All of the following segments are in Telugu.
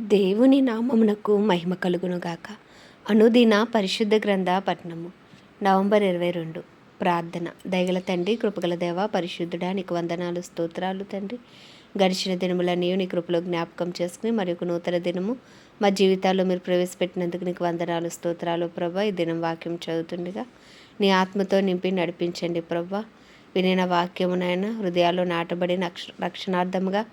దేవుని నామమునకు మహిమ కలుగునుగాక. అనుదిన పరిశుద్ధ గ్రంథ పట్నము నవంబర్ ఇరవై రెండు. ప్రార్థన. దయగల తండ్రి కృపగల దేవ పరిశుద్ధుడా నీకు వందనాలు స్తోత్రాలు తండ్రి. గడిచిన దినములన్నీ నీ కృపలో జ్ఞాపకం చేసుకుని మరి ఒక నూతన దినము మా జీవితాల్లో మీరు ప్రవేశపెట్టినందుకు నీకు వందనాలు స్తోత్రాలు ప్రభా. ఈ దినం వాక్యం చదువుతుండగా నీ ఆత్మతో నింపి నడిపించండి ప్రభా. వినిన వాక్యమునైనా హృదయాల్లో నాటబడి రక్ష రక్షణార్థముగా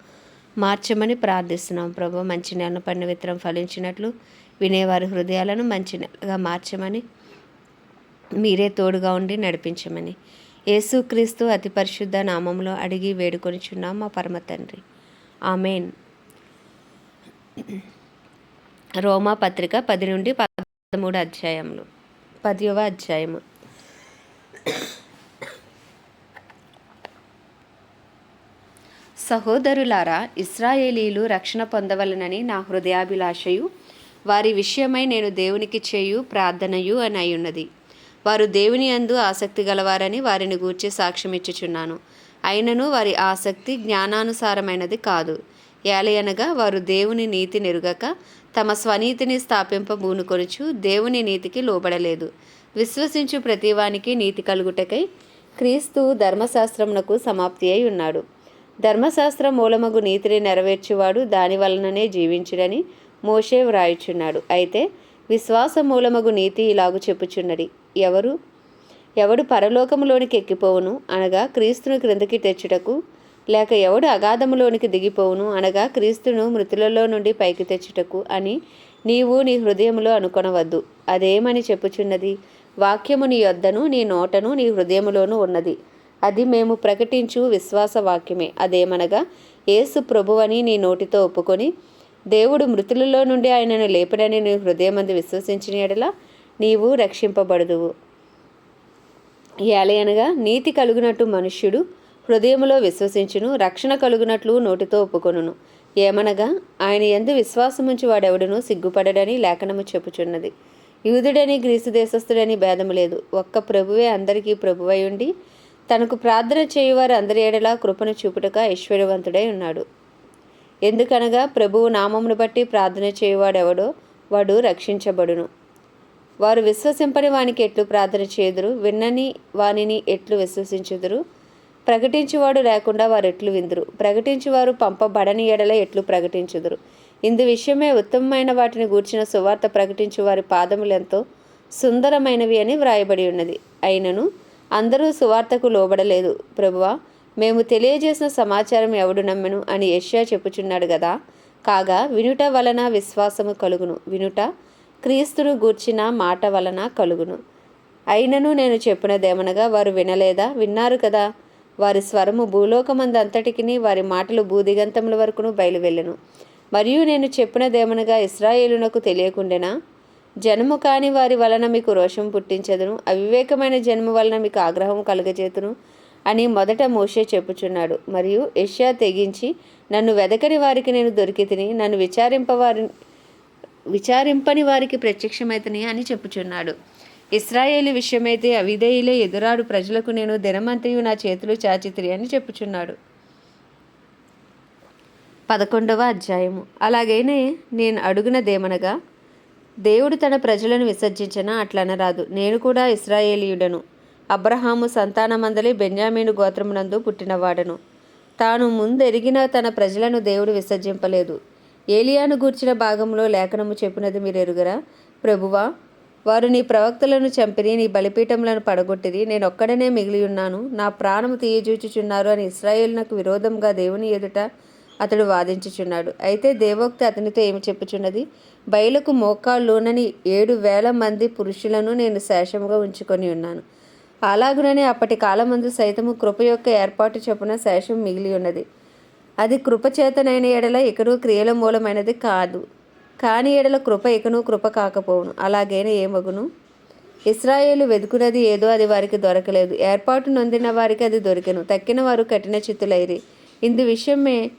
మార్చమని ప్రార్థిస్తున్నాం ప్రభు. మంచి నెలను పన్ను విత్తనం ఫలించినట్లు వినేవారి హృదయాలను మంచి నెలగా మార్చమని మీరే తోడుగా ఉండి నడిపించమని. యేసుక్రీస్తు అతి పరిశుద్ధ నామంలో అడిగి వేడుకొనిచున్నాం మా పరమ తండ్రి. ఆమెన్. రోమా పత్రిక పది నుండి పదమూడు అధ్యాయములు. పదివ అధ్యాయము. సహోదరులారా ఇస్రాయేలీలు రక్షణ పొందవలనని నా హృదయాభిలాషయు. వారి విషయమై నేను దేవునికి చేయు ప్రార్థనయు అని అయ్యున్నది వారు దేవుని అందు ఆసక్తి గలవారని వారిని గూర్చి సాక్ష్యమిచ్చుచున్నాను అయినను వారి ఆసక్తి జ్ఞానానుసారమైనది కాదు. ఏలయనగా వారు దేవుని నీతి నెరుగక తమ స్వనీతిని స్థాపింపబూనుకొనుచు దేవుని నీతికి లోబడలేదు. విశ్వసించు ప్రతివానికి నీతి కలుగుటకై క్రీస్తు ధర్మశాస్త్రమునకు సమాప్తి అయి ఉన్నాడు. ధర్మశాస్త్ర మూలమగు నీతిని నెరవేర్చువాడు దాని వలననే జీవించుడని మోషే వ్రాయుచున్నాడు. అయితే విశ్వాస మూలమగు నీతి ఇలాగు చెప్పుచున్నది. ఎవరు? ఎవడు పరలోకములోనికి ఎక్కిపోవును అనగా క్రీస్తును క్రిందకి తెచ్చుటకు లేక ఎవడు అగాధములోనికి దిగిపోవును అనగా క్రీస్తును మృతులలో నుండి పైకి తెచ్చుటకు అని నీవు నీ హృదయములో అనుకొనవద్దు. అదేమని చెప్పుచున్నది? వాక్యము నీ యొద్దను నీ నోటను నీ హృదయములోనూ ఉన్నది. అది మేము ప్రకటించు విశ్వాస వాక్యమే అదేమనగా యేసు ప్రభువని నీ నోటితో ఒప్పుకొని దేవుడు మృతులలో నుండి ఆయనను లేపడని నీ హృదయమందు విశ్వసించిన ఎడల నీవు రక్షింపబడదువు. ఏలయనగా నీతి కలుగునట్టు మనుష్యుడు హృదయములో విశ్వసించును రక్షణ కలుగునట్లు నోటితో ఒప్పుకొనును. ఏమనగా ఆయన ఎందు విశ్వాసముంచి వాడెవడును సిగ్గుపడడని లేఖనము చెప్పుచున్నది. యూదుడని గ్రీసు దేశస్థుడని భేదము లేదు. ఒక్క ప్రభువే అందరికీ ప్రభువై ఉండి తనకు ప్రార్థన చేయువారు అందరి ఏడలా కృపను చూపుటక ఐశ్వర్యవంతుడై ఉన్నాడు. ఎందుకనగా ప్రభువు నామమును బట్టి ప్రార్థన చేయువాడెవడో వాడు రక్షించబడును. వారు విశ్వసింపని వానికి ఎట్లు ప్రార్థన చేయుదురు? విన్నని వానిని ఎట్లు విశ్వసించుదురు? ప్రకటించువాడు లేకుండా వారు ఎట్లు విందురు? ప్రకటించువారు పంపబడని ఎడల ఎట్లు ప్రకటించుదురు? ఇందు విషయమే ఉత్తమమైన వాటిని గూర్చిన సువార్త ప్రకటించు వారి పాదములెంతో సుందరమైనవి అని వ్రాయబడి ఉన్నది. అయినను అందరూ సువార్తకు లోబడలేదు. ప్రభువా మేము తెలియజేసిన సమాచారం ఎవడు నమ్మెను అని యష్యా చెప్పుచున్నాడు కదా కాగా వినుట వలన విశ్వాసము కలుగును. వినుట క్రీస్తును గూర్చిన మాట వలన కలుగును. అయినను నేను చెప్పినదేమనగా వారు వినలేదా? విన్నారు కదా. వారి స్వరము భూలోకమందంతటికి అంతటికిని వారి మాటలు భూదిగంతముల వరకును బయలువెళ్ళెను. మరియు నేను చెప్పినదేమనగా ఇస్రాయేలునకు తెలియకుండెనా? జన్ము కాని వారి వలన మీకు రోషం పుట్టించదును అవివేకమైన జన్మ వలన మీకు ఆగ్రహం కలుగజేతును అని మొదట మోషే చెప్పుచున్నాడు. మరియు యష్యా తెగించి నన్ను వెదకని వారికి నేను దొరికి తిని నన్ను విచారింపవారి విచారింపని వారికి ప్రత్యక్షమైతని అని చెప్పుచున్నాడు. ఇస్రాయేలు విషయమైతే అవిధేయులే ఎదురాడు ప్రజలకు నేను దినమంతయు నా చేతులు చాచితిరి అని చెప్పుచున్నాడు. పదకొండవ అధ్యాయము. అలాగైనా నేను అడుగునదేమనగా దేవుడు తన ప్రజలను విసర్జించిన అట్లనరాదు. నేను కూడా ఇస్రాయేలీయుడను అబ్రహాము సంతానమందలి బెన్యామీను గోత్రమునందు పుట్టినవాడను. తాను ముందెరిగిన తన ప్రజలను దేవుడు విసర్జింపలేదు. ఏలియాను గూర్చిన భాగంలో లేఖనము చెప్పినది మీరు ఎరుగరా ప్రభువా వారు నీ ప్రవక్తలను చంపిరి నీ బలిపీఠములను పడగొట్టిరి. నేను ఒక్కడనే మిగిలి ఉన్నాను నా ప్రాణము తీయజూచుచున్నారు అని ఇస్రాయేల్నకు విరోధంగా దేవుని ఎదుట అతడు వాదించుచున్నాడు. అయితే దేవోక్తి అతనితో ఏమి చెప్పుచున్నది? బయలుకు మోకాళ్ళునని ఏడు వేల మంది పురుషులను నేను శేషముగా ఉంచుకొని ఉన్నాను. అలాగుననే అప్పటి కాలమందు సైతము కృప యొక్క ఏర్పాటు చొప్పున శేషం మిగిలి ఉన్నది. అది కృపచేతనైన ఎడల ఇకను క్రియల మూలమైనది కాదు. కాని ఎడల కృప ఇకను కృప కాకపోవును. అలాగైనా ఏమగును ఇస్రాయేలు వెతుకున్నది ఏదో అది వారికి దొరకలేదు. ఏర్పాటు నొందిన వారికి అది దొరికెను. తక్కిన వారు కఠిన చిత్తులైరి. ఇందు విషయమే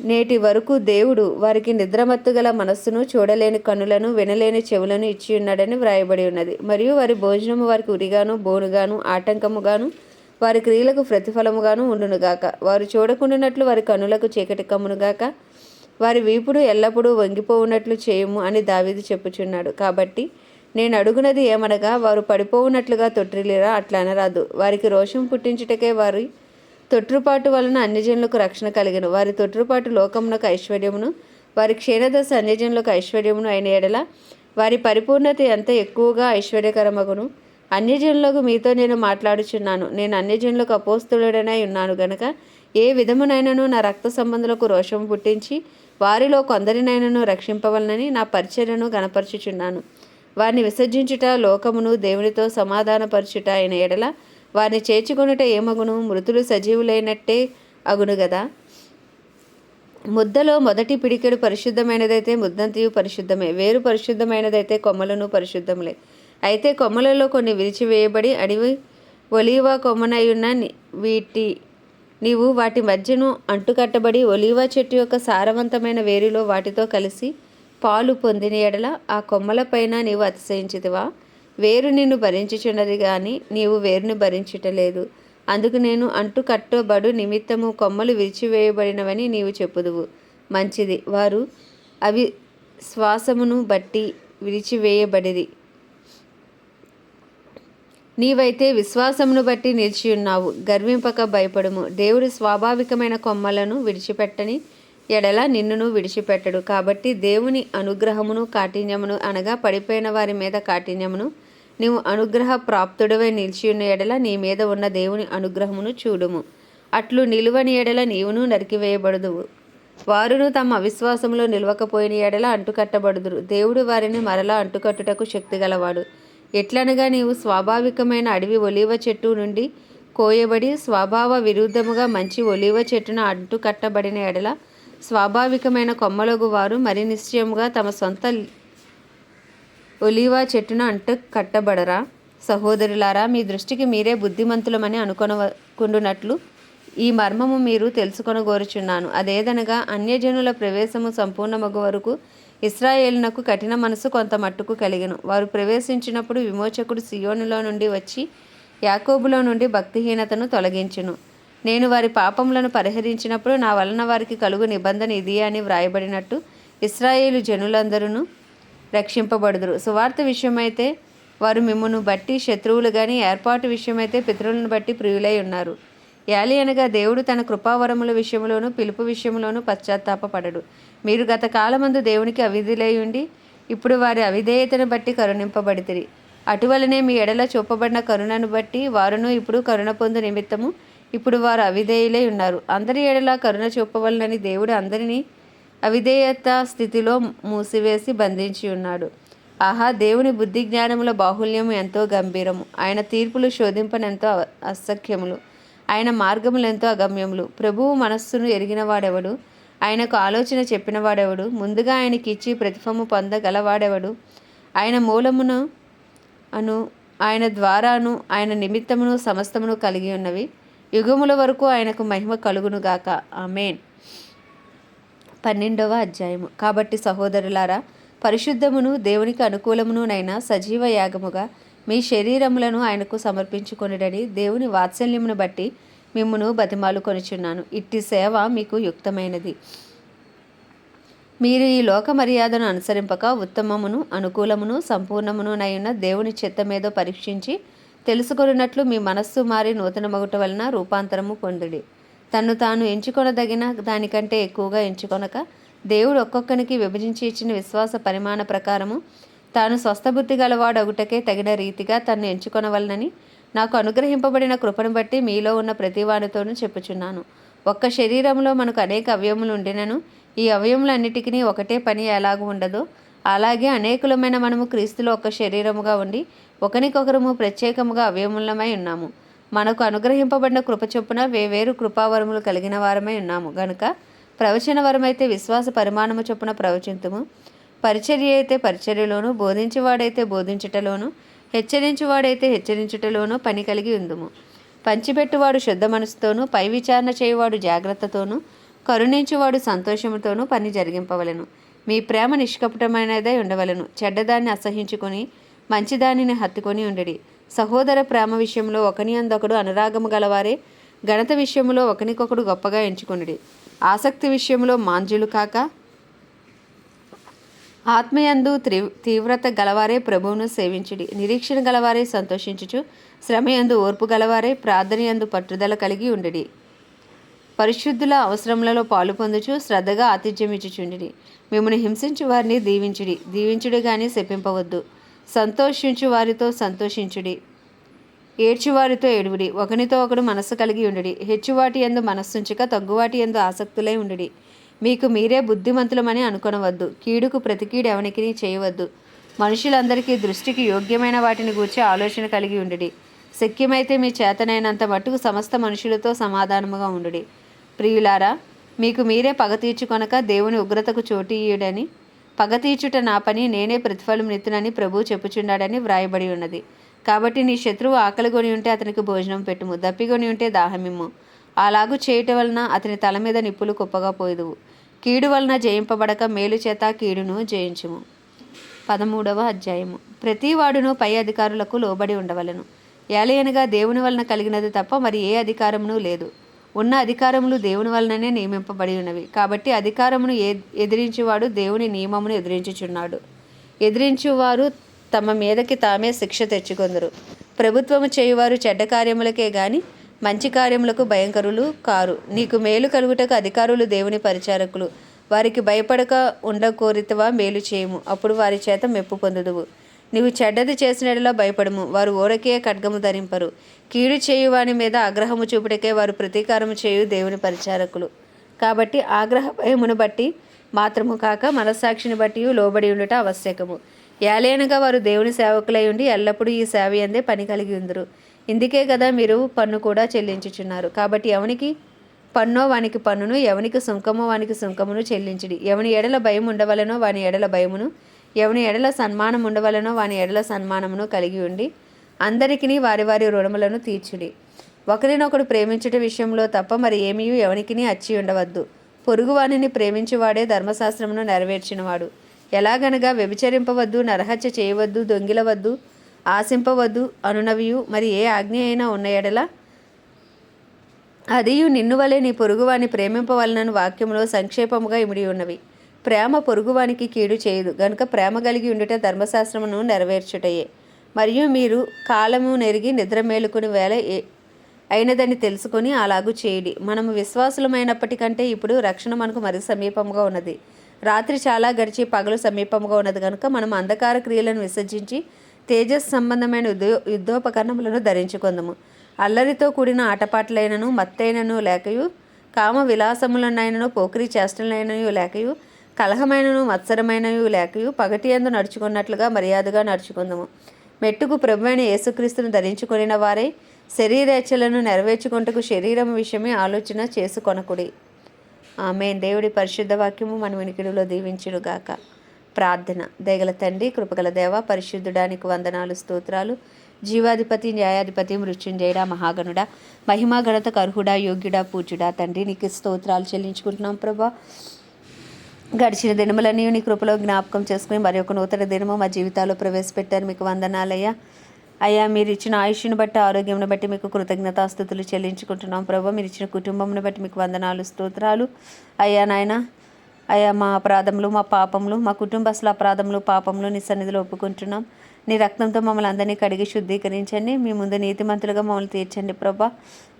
నేటి వరకు దేవుడు వారికి నిద్రమత్తుగల మనస్సును చూడలేని కన్నులను వినలేని చెవులను ఇచ్చి ఉన్నాడని వ్రాయబడి ఉన్నది. మరియు వారి భోజనము వారికి ఉరిగాను బోనుగాను ఆటంకముగాను వారి క్రియలకు ప్రతిఫలముగాను ఉండునుగాక. వారు చూడకుండానట్లు వారి కన్నులకు చీకటి కమ్మునుగాక. వారి వీపుడు ఎల్లప్పుడూ వంగిపోవునట్లు చేయము అని దావీదు చెప్పుచున్నాడు. కాబట్టి నేను అడుగునది ఏమనగా వారు పడిపోవునట్లుగా తొట్టిల్లిరా అట్లా అనరాదు వారికి రోషం పుట్టించుటకే వారి తొట్టుపాటు వలన అన్యజనులకు రక్షణ కలిగిన. వారి తొట్టుపాటు లోకమునకు ఐశ్వర్యమును వారి క్షీణదశ అన్యజనులకు ఐశ్వర్యమును అయిన ఎడల వారి పరిపూర్ణత ఎంత ఎక్కువగా ఐశ్వర్యకరమగును. అన్యజనులకు మీతో నేను మాట్లాడుచున్నాను. నేను అన్యజనులకు అపోస్తుడనై ఉన్నాను గనక ఏ విధమునైనను నా రక్త సంబంధులకు రోషము పుట్టించి వారిలో కొందరినైనను రక్షింపవలనని నా పరిచర్యను గణపరచుచున్నాను వారిని విసర్జించుట లోకమును దేవునితో సమాధానపరచుట అయిన ఎడల వారిని చేర్చుకొనుట ఏమగును? మృతులు సజీవులైనట్టే అగును కదా ముద్దలో మొదటి పిడికెడు పరిశుద్ధమైనదైతే ముద్దంతియు పరిశుద్ధమే వేరు పరిశుద్ధమైనదైతే కొమ్మలను పరిశుద్ధములే. అయితే కొమ్మలలో కొన్ని విరిచివేయబడి అడివి ఒలీవ కొమ్మనయున్న వీటి నీవు వాటి మధ్యను అంటుకట్టబడి ఒలీవ చెట్టు యొక్క సారవంతమైన వేరులో వాటితో కలిసి పాలు పొందిన ఎడల ఆ కొమ్మలపైన నీవు అతిశయించితివా? వేరు నిన్ను భరించుచున్నది కానీ నీవు వేరుని భరించుటలేదు. అందుకు నేను అంటు కట్టబడు నిమిత్తము కొమ్మలు విరిచివేయబడినవని నీవు చెప్పుదువు. మంచిది. వారు అవి శ్వాసమును బట్టి విరిచివేయబడిది నీవైతే విశ్వాసమును బట్టి నిలిచి ఉన్నావు గర్వింపక భయపడుము. దేవుడు స్వాభావికమైన కొమ్మలను విడిచిపెట్టని ఎడల నిన్నును విడిచిపెట్టడు. కాబట్టి దేవుని అనుగ్రహమును కాఠిన్యమును అనగా పడిపోయిన వారి మీద కాఠిన్యమును. నీవు అనుగ్రహ ప్రాప్తుడవై నిలిచి ఉన్న ఎడల నీ మీద ఉన్న దేవుని అనుగ్రహమును చూడుము. అట్లు నిలువని ఎడల నీవును నరికివేయబడదువు. వారును తమ అవిశ్వాసంలో నిలవకపోయిన ఎడల అంటుకట్టబడుదురు. దేవుడు వారిని మరలా అంటుకట్టుటకు శక్తిగలవాడు. ఎట్లనగా నీవు స్వాభావికమైన అడవి ఒలివ చెట్టు నుండి కోయబడి స్వభావ విరుద్ధముగా మంచి ఒలివ చెట్టున అంటుకట్టబడిన ఎడల స్వాభావికమైన కొమ్మలగు వారు మరి నిశ్చయముగా తమ సొంత ఒలీవా చెట్టును అంటు కట్టబడరా? సహోదరులారా మీ దృష్టికి మీరే బుద్ధిమంతులమని అనుకొనకుండునట్లు ఈ మర్మము మీరు తెలుసుకొనగోరుచున్నాను. అదేదనగా అన్యజనుల ప్రవేశము సంపూర్ణమగు వరకు ఇస్రాయేలునకు కఠిన మనసు కొంత మట్టుకు కలిగను. వారు ప్రవేశించినప్పుడు విమోచకుడు సియోనులో నుండి వచ్చి యాకోబులో నుండి భక్తిహీనతను తొలగించును. నేను వారి పాపములను పరిహరించినప్పుడు నా వలన వారికి కలుగు నిబంధన ఇది అని వ్రాయబడినట్టు ఇస్రాయేలు జనులందరూ రక్షింపబడుదురు. సువార్త విషయమైతే వారు మిమ్మను బట్టి శత్రువులు కానీ ఏర్పాటు విషయమైతే పితరులను బట్టి ప్రియులై ఉన్నారు. యాలి అనగా దేవుడు తన కృపావరముల విషయంలోను పిలుపు విషయంలోను పశ్చాత్తాపపడడు. మీరు గత కాలమందు దేవునికి అవిధులై ఉండి ఇప్పుడు వారి అవిధేయతను బట్టి కరుణింపబడితిరి. అటువలనే మీ ఎడల చూపబడిన కరుణను బట్టి వారును ఇప్పుడు కరుణ పొందు నిమిత్తము ఇప్పుడు వారు అవిధేయులై ఉన్నారు. అందరి ఏడలా కరుణ చూపవలనని దేవుడు అందరినీ అవిధేయత స్థితిలో మూసివేసి బంధించి ఉన్నాడు. ఆహా దేవుని బుద్ధి జ్ఞానముల బాహుల్యం ఎంతో గంభీరము. ఆయన తీర్పులు శోధింపనెంతో అసఖ్యములు. ఆయన మార్గములు ఎంతో అగమ్యములు. ప్రభువు మనస్సును ఎరిగినవాడెవడు? ఆయనకు ఆలోచన చెప్పినవాడెవడు? ముందుగా ఆయనకి ఇచ్చి ప్రతిఫము పొందగలవాడెవడు? ఆయన మూలమును అను ఆయన ద్వారాను ఆయన నిమిత్తమును సమస్తమును కలిగి ఉన్నవి. యుగముల వరకు ఆయనకు మహిమ కలుగునుగాక. ఆమెన్. పన్నెండవ అధ్యాయము. కాబట్టి సహోదరులారా పరిశుద్ధమును దేవునికి అనుకూలమునునైనా సజీవ యాగముగా మీ శరీరములను ఆయనకు సమర్పించుకొనిడని దేవుని వాత్సల్యమును బట్టి మిమ్మును బతిమాలు కొనుచున్నాను ఇట్టి సేవ మీకు యుక్తమైనది. మీరు ఈ లోక మర్యాదను అనుసరింపక ఉత్తమమును అనుకూలమును సంపూర్ణమును నైన దేవుని చిత్తమేదో పరీక్షించి తెలుసుకొనున్నట్లు మీ మనస్సు మారి నూతన మగుట వలన రూపాంతరము పొందుడి. తన్ను తాను ఎంచుకొనదగిన దానికంటే ఎక్కువగా ఎంచుకొనక దేవుడు ఒక్కొక్కనికి విభజించి ఇచ్చిన విశ్వాస పరిమాణ ప్రకారము తాను స్వస్థబుద్ధి ఒకటకే తగిన రీతిగా తన్ను ఎంచుకొనవలనని నాకు అనుగ్రహింపబడిన కృపను బట్టి మీలో ఉన్న ప్రతివానితోనూ చెప్పుచున్నాను. ఒక్క శరీరంలో మనకు అనేక అవయములు ఉండినను ఈ అవయములన్నిటికీ ఒకటే పని ఎలాగూ ఉండదో. అలాగే అనేకులమైన మనము క్రీస్తులో ఒక శరీరముగా ఉండి ఒకరికొకరము ప్రత్యేకముగా అవయములమై ఉన్నాము. మనకు అనుగ్రహింపబడిన కృప చొప్పున వేవేరు కృపావరములు కలిగిన వారమై ఉన్నాము. గనుక ప్రవచన వరమైతే విశ్వాస పరిమాణము చొప్పున ప్రవచింతుము. పరిచర్య అయితే పరిచర్యలోను బోధించేవాడైతే బోధించుటలోను హెచ్చరించువాడైతే హెచ్చరించుటలోను పని కలిగి ఉందుము. పంచిపెట్టువాడు శుద్ధ మనసుతోనూ పై విచారణ చేయువాడు జాగ్రత్తతోనూ కరుణించువాడు సంతోషముతోనూ పని జరిగింపవలెను. మీ ప్రేమ నిష్కపటమైనదై ఉండవలెను. చెడ్డదాన్ని అసహించుకొని మంచిదానిని హత్తుకొని ఉండడి. సహోదర ప్రేమ విషయంలో ఒకని అందొకడు అనురాగము గలవారే ఘనత విషయంలో ఒకనికొకడు గొప్పగా ఎంచుకొనుడి. ఆసక్తి విషయంలో మాంజులు కాక ఆత్మయందు త్రీ తీవ్రత గలవారే ప్రభువును సేవించుడి. నిరీక్షణ గలవారే సంతోషించుచు శ్రమయందు ఓర్పు గలవారే ప్రార్థనయందు పట్టుదల కలిగి ఉండడి. పరిశుద్ధుల అవసరములలో పాలు పొందుచు శ్రద్ధగా ఆతిథ్యం ఇచ్చుచుండిడి మిమ్మల్ని హింసించు వారిని దీవించుడి దీవించుడి కానీ శపింపవద్దు. సంతోషించు వారితో సంతోషించుడి. ఏడ్చువారితో ఏడువుడి. ఒకనితో ఒకడు మనస్సు కలిగి ఉండుడి. హెచ్చువాటి ఎందు మనస్సుంచక తగ్గువాటి ఎందు ఆసక్తులై ఉండుడి. మీకు మీరే బుద్ధిమంతులమని అనుకొనవద్దు. కీడుకు ప్రతికీడు ఎవనికి చేయవద్దు. మనుషులందరికీ దృష్టికి యోగ్యమైన వాటిని గూర్చి ఆలోచన కలిగి ఉండుడి. శక్యమైతే మీ చేతనైనంత మట్టుకు సమస్త మనుషులతో సమాధానముగా ఉండుడి. ప్రియులారా మీకు మీరే పగ తీర్చుకొనక దేవుని ఉగ్రతకు చోటు ఇయ్యుడని పగ తీర్చుట నా పని నేనే ప్రతిఫలం నెత్తునని ప్రభువు చెప్పుచున్నాడని వ్రాయబడి ఉన్నది. కాబట్టి నీ శత్రువు ఆకలిగొని ఉంటే అతనికి భోజనం పెట్టుము దప్పిగొని ఉంటే దాహమిమ్ము. అలాగూ చేయటం వలన అతని తల మీద నిప్పులు కుప్పగా పోయేదువు. కీడు వలన జయింపబడక మేలు చేత కీడును జయించుము. పదమూడవ అధ్యాయము. ప్రతివాడును పై అధికారులకు లోబడి ఉండవలను. ఏలయనగా దేవుని వలన కలిగినది తప్ప మరి ఏ అధికారమును లేదు. ఉన్న అధికారములు దేవుని వలననే నియమింపబడి ఉన్నవి. కాబట్టి అధికారమును ఏ ఎదిరించువాడు దేవుని నియమమును ఎదిరించుచున్నాడు. ఎదిరించువారు తమ మీదకి తామే శిక్ష తెచ్చుకొందరు. ప్రభుత్వము చేయువారు చెడ్డ కార్యములకే గాని మంచి కార్యములకు భయంకరులు కారు. నీకు మేలు కలుగుటకు అధికారులు దేవుని పరిచారకులు. వారికి భయపడక ఉండకోరితవా మేలు చేయము. అప్పుడు వారి చేత మెప్పు పొందుదువు. నీవు చెడ్డది చేసినట్లా భయపడము. వారు ఓరకే ఖడ్గము ధరింపరు. కీడు చేయు వాని మీద ఆగ్రహము చూపుటకే వారు ప్రతీకారము చేయు దేవుని పరిచారకులు. కాబట్టి ఆగ్రహ భయమును బట్టి మాత్రము కాక మనస్సాక్షిని బట్టి లోబడి ఉండుట ఆవశ్యకము. ఏలైనగా వారు దేవుని సేవకులై ఉండి ఎల్లప్పుడూ ఈ సేవ అందే పని కలిగి ఉందరు. ఇందుకే కదా మీరు పన్ను కూడా చెల్లించుచున్నారు. కాబట్టి ఎవనికి పన్నో వానికి పన్నును ఎవనికి సుంకమో వానికి సుంకమును చెల్లించుడి. ఎవని ఎడల భయం ఉండవలనో వాని ఎడల భయమును ఎవని ఎడల సన్మానం ఉండవలనో వాని ఎడల సన్మానమును కలిగి ఉండి అందరికిని వారి వారి రుణములను తీర్చుడి. ఒకరినొకడు ప్రేమించుట విషయంలో తప్ప మరి ఏమీ ఎవనికిని అచ్చి ఉండవద్దు. పొరుగువానిని ప్రేమించువాడే ధర్మశాస్త్రమును నెరవేర్చినవాడు. ఎలాగనగా వ్యభిచరింపవద్దు నరహత్య చేయవద్దు దొంగిలవద్దు ఆశింపవద్దు అనునవియు. మరి ఏ ఆజ్ఞ అయినా ఉన్న ఎడల అదియు నిన్నువలే నీ పొరుగువాని ప్రేమింపవలనని వాక్యంలో సంక్షేపముగా ఇమిడి ఉన్నవి. ప్రేమ పొరుగువానికి కీడు చేయదు. గనుక ప్రేమ కలిగి ఉండుట ధర్మశాస్త్రమును నెరవేర్చుటయే. మరియు మీరు కాలము నెరిగి నిద్ర మేలుకుని వేళ ఏ- అయినదని తెలుసుకొని అలాగూ చేయడి. మనము విశ్వాసులమైనప్పటికంటే ఇప్పుడు రక్షణ మనకు మరి సమీపంగా ఉన్నది. రాత్రి చాలా గడిచి పగలు సమీపంగా ఉన్నది కనుక మనం అంధకార క్రియలను విసర్జించి తేజస్ సంబంధమైన యుద్ధ యుద్ధోపకరణములను ధరించుకుందాము. అల్లరితో కూడిన ఆటపాటలైనను మత్తైనను లేకయు కామ విలాసములనైనను పోకిరి చేష్టలైనయు లేకయు కలహమైనను మత్సరమైనయు లేకయు పగటి యందు నడుచుకున్నట్లుగా మర్యాదగా నడుచుకుందాము. మెట్టుకు ప్రభువైన యేసుక్రీస్తును ధరించుకొనిన వారై శరీరేచ్ఛలను నెరవేర్చుకుంటకు శరీరం విషయమే ఆలోచన చేసుకొనకుడి. ఆమె దేవుడి పరిశుద్ధ వాక్యము మన వినికిడిలో దీవించుడుగాక ప్రార్థన. దయగల తండ్రి కృపగల దేవ పరిశుద్ధుడానికి వందనాలు స్తోత్రాలు. జీవాధిపతి న్యాయాధిపతి మృత్యుంజయుడా మహాగణుడా మహిమా గణత కర్హుడ యోగ్యుడా పూజుడా తండ్రి నీకు స్తోత్రాలు చెల్లించుకుంటున్నాం ప్రభా. గడిచిన దినములన్నీ నీ కృపలో జ్ఞాపకం చేసుకుని మరి ఒక నూతన దినము మా జీవితాల్లో ప్రవేశపెట్టారు. మీకు వందనాలయ్యా. అయ్యా మీరు ఇచ్చిన ఆయుష్ను బట్టి ఆరోగ్యంను బట్టి మీకు కృతజ్ఞతాస్థుతులు చెల్లించుకుంటున్నాం ప్రభు. మీరు ఇచ్చిన కుటుంబంను బట్టి మీకు వందనాలు స్తోత్రాలు. అయ్యా నాయన అయ్యా మా అపరాధములు మా పాపములు మా కుటుంబస్తుల అపరాధములు పాపములు నీ సన్నిధిలో ఒప్పుకుంటున్నాం. నీ రక్తంతో మమ్మల్ని అందరినీ కడిగి శుద్ధీకరించండి. మీ ముందు నీతిమంతులుగా మమ్మల్ని తీర్చండి ప్రభా.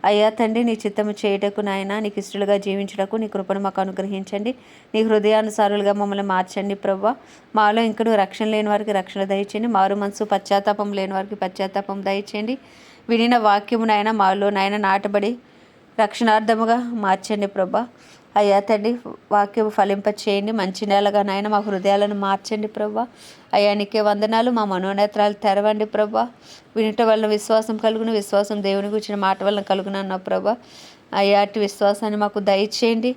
అయ్యా తండ్రి నీ చిత్తము చేయుటకు నాయన నీకు ఇష్టలుగా జీవించుటకు నీ కృపను మాకు అనుగ్రహించండి. నీ హృదయానుసారులుగా మమ్మల్ని మార్చండి ప్రభా. మాలో ఇంకను రక్షణ లేని వారికి రక్షణ దయచేయండి. మారు మనసు పశ్చాత్తాపం లేని వారికి పశ్చాత్తాపం దయచేయండి. వినిన వాక్యము నాయన మాలో నాయన నాటబడి రక్షణార్థముగా మార్చండి ప్రభా. అయ్యా తండ్రి వాక్యం ఫలింప చేయండి మంచి నెలగా నాయన మా హృదయాలను మార్చండి ప్రభా అయ్యా నీకే వందనాలు. మా మనోనేత్రాలు తెరవండి ప్రభా వినట వలన విశ్వాసం కలుగును. విశ్వాసం దేవుని గురించిన మాట వలన కలుగును అన్న ప్రభా అయ్యా అటు విశ్వాసాన్ని మాకు దయచేయండి.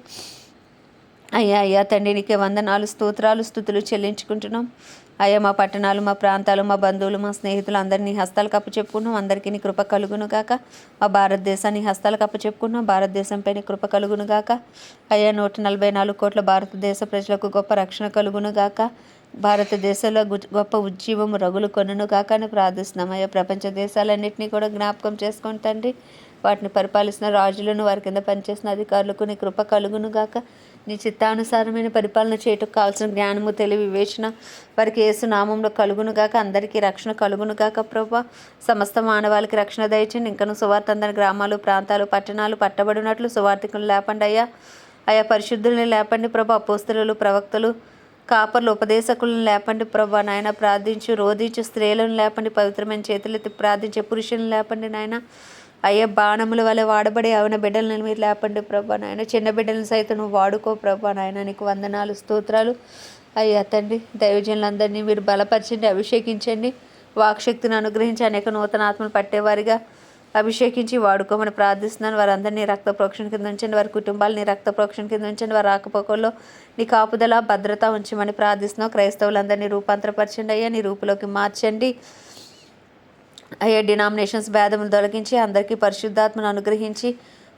అయ్యా అయ్యా తండ్రి నీకే వందనాలు స్తోత్రాలు స్థుతులు చెల్లించుకుంటున్నాం. అయ్యా మా పట్టణాలు మా ప్రాంతాలు మా బంధువులు మా స్నేహితులు అందరినీ హస్తాలు కప్పు చెప్పుకున్నాం. అందరికీ నీ కృప కలుగును గాక. మా భారతదేశాన్ని హస్తాలు కప్పు చెప్పుకున్నాం. భారతదేశంపై నీ కృప కలుగును గాక. అయ్యా నూట నలభై నాలుగు కోట్ల భారతదేశ ప్రజలకు గొప్ప రక్షణ కలుగును గాక. భారతదేశంలో గొప్ప ఉజ్జీవం రగులు కొనును గాక అని ప్రార్థిస్తున్నాం. అయ్యా ప్రపంచ దేశాలన్నింటినీ కూడా జ్ఞాపకం చేసుకొని తండ్రి వాటిని పరిపాలిస్తున్న రాజులను వారి కింద పనిచేసిన అధికారులకు నీ కృప కలుగును గాక. నీ చిత్తానుసారమైన పరిపాలన చేయటకు కావాల్సిన జ్ఞానము తెలివి వివేచన వారికి యేసు నామంలో కలుగునుగాక. అందరికీ రక్షణ కలుగునుగాక ప్రభా. సమస్త మానవాళికి రక్షణ దయచండి ఇంకను సువార్త అందరి గ్రామాలు ప్రాంతాలు పట్టణాలు పట్టబడినట్లు సువార్థికులు లేపండి అయ్యా. ఆయా పరిశుద్ధుల్ని లేపండి ప్రభా. అపోస్తులు ప్రవక్తలు కాపర్లు ఉపదేశకులను లేపండి ప్రభా. నాయన ప్రార్థించు రోధించు స్త్రీలను లేపండి. పవిత్రమైన చేతులెత్తి ప్రార్థించే పురుషులను లేపండి నాయన. అయ్యా బాణముల వల్ల వాడబడి అవున బిడ్డలను మీరు లేపండి ప్రభా నాయన. చిన్న బిడ్డలను సైతం నువ్వు వాడుకో ప్రభా నాయన. నీకు వందనాలు స్తోత్రాలు. అయ్యా తండ్రి దైవజనులందరినీ మీరు బలపరచండి అభిషేకించండి. వాక్శక్తిని అనుగ్రహించి అనేక నూతన ఆత్మలు పట్టేవారిగా అభిషేకించి వాడుకోమని ప్రార్థిస్తున్నాను. వారందరినీ రక్త ప్రోక్షణ కింద ఉంచండి. వారి కుటుంబాలని రక్త ప్రోక్షణ కింద ఉంచండి. వారి ఆకపోకల్లో నీ కాపుదల భద్రత ఉంచమని ప్రార్థిస్తున్నావు క్రైస్తవులందరినీ రూపాంతరపరచండి అయ్యా. నీ రూపులోకి మార్చండి. అయ్యే డినామినేషన్స్ భేదములు తొలగించి అందరికీ పరిశుద్ధాత్మను అనుగ్రహించి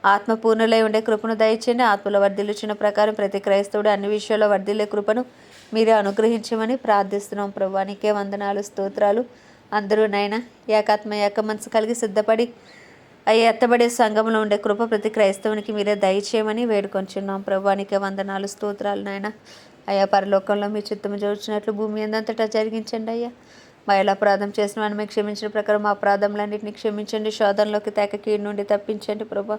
ఆత్మపూర్ణులై ఉండే కృపను దయచేయండి. ఆత్మలో వర్ధిల్లుచిన ప్రకారం ప్రతి క్రైస్తవుడు అన్ని విషయాల్లో వర్ధిల్లే కృపను మీరే అనుగ్రహించమని ప్రార్థిస్తున్నాం ప్రభు. నీకే వందనాలు స్తోత్రాలు. అందరూ నైనా ఏకాత్మ ఏక మనసు కలిగి సిద్ధపడి అయ్యా ఎత్తబడే సంఘంలో ఉండే కృప ప్రతి క్రైస్తవునికి మీరే దయచేయమని వేడుకొంచున్నాం ప్రభా. నీకే వందనాలు స్తోత్రాలు నాయన అయ్యా పరలోకంలో మీ చిత్తము చూచినట్లు భూమి ఎందంతటా జరిగించండి అయ్యా. మా ఎలా అపరాధం చేసిన వాడిని క్షమించిన ప్రకారం మా అపరాధములన్నింటినీ క్షమించండి. శోధనలోకి తేక కీడు నుండి తప్పించండి ప్రభా.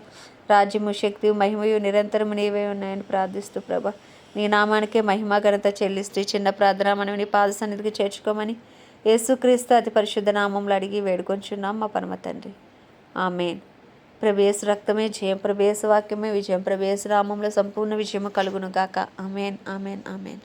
రాజ్యము శక్తి మహిమయు నిరంతరం నీవే ఉన్నాయని ప్రార్థిస్తూ ప్రభా. నీ నామానికే మహిమ ఘనత చెల్లిస్తూ చిన్న ప్రార్థన మనం నీ పాద సన్నిధికి చేర్చుకోమని యేసుక్రీస్తు అతి పరిశుద్ధ నామంలో అడిగి వేడుకొంచున్నాం మా పరమ తండ్రి. ఆమెన్. ప్రభేసు రక్తమే జయం ప్రభేసు వాక్యమే విజయం ప్రభేసు నామంలో సంపూర్ణ విజయము కలుగును గాక. Amen amen amen.